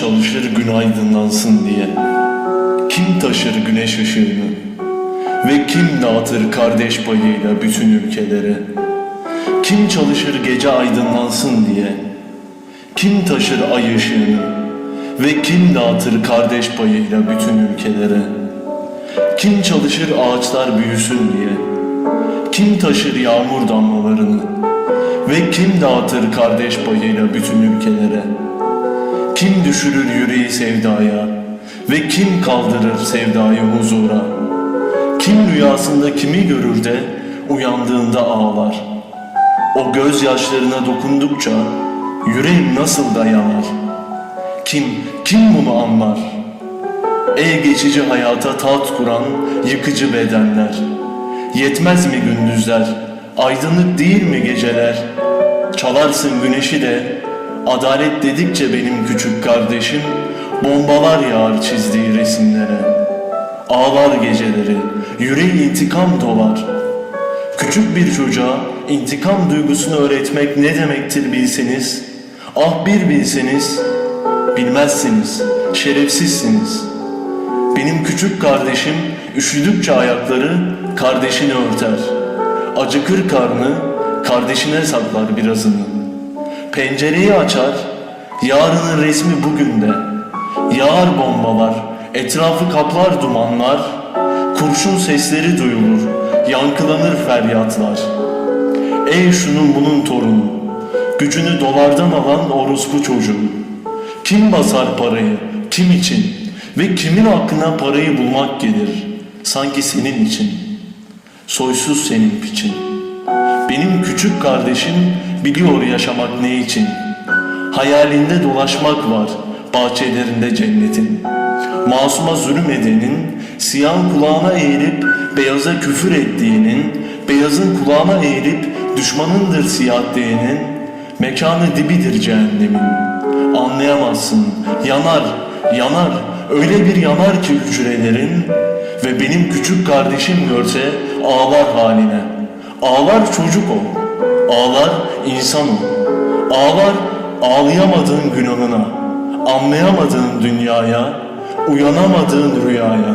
çalışır gün aydınlansın diye? Kim taşır güneş ışığını? Ve kim dağıtır kardeş payıyla bütün ülkelere? Kim çalışır gece aydınlansın diye? Kim taşır ay ışığını? Ve kim dağıtır kardeş payıyla bütün ülkelere? Kim çalışır ağaçlar büyüsün diye? Kim taşır yağmur damlalarını? Ve kim dağıtır kardeş payıyla bütün ülkelere? Kim düşürür yüreği sevdaya? Ve kim kaldırır sevdayı huzura? Kim rüyasında kimi görür de uyandığında ağlar? O gözyaşlarına dokundukça yüreğim nasıl da yanar? Kim, kim bunu anlar? Ey geçici hayata taht kuran yıkıcı bedenler Yetmez mi gündüzler, aydınlık değil mi geceler Çalarsın güneşi de, adalet dedikçe benim küçük kardeşim Bombalar yağar çizdiği resimlere Ağlar geceleri, yüreği intikam dolar Küçük bir çocuğa intikam duygusunu öğretmek ne demektir bilseniz Ah bir bilseniz Bilmezsiniz, şerefsizsiniz. Benim küçük kardeşim üşüdükçe ayakları kardeşini örter. Acıkır karnı kardeşine saklar birazını. Pencereyi açar, yarının resmi bugünde. Yağar bombalar, etrafı kaplar dumanlar. Kurşun sesleri duyulur, yankılanır feryatlar. Ey şunun bunun torunu, gücünü dolardan alan orospu çocuğu. Kim basar parayı, kim için ve kimin aklına parayı bulmak gelir? Sanki senin için, soysuz senin piçin. Benim küçük kardeşim biliyor yaşamak ne için. Hayalinde dolaşmak var bahçelerinde cennetin. Masuma zulüm edenin, siyahın kulağına eğilip beyaza küfür ettiğinin, beyazın kulağına eğilip düşmanındır siyah diyenin, mekanı dibidir cehennemin. Anlayamazsın, yanar, yanar, öyle bir yanar ki hücrelerin ve benim küçük kardeşim görse ağlar haline. Ağlar çocuk o, ağlar insan o, ağlar ağlayamadığın günahına, anlayamadığın dünyaya, uyanamadığın rüyaya.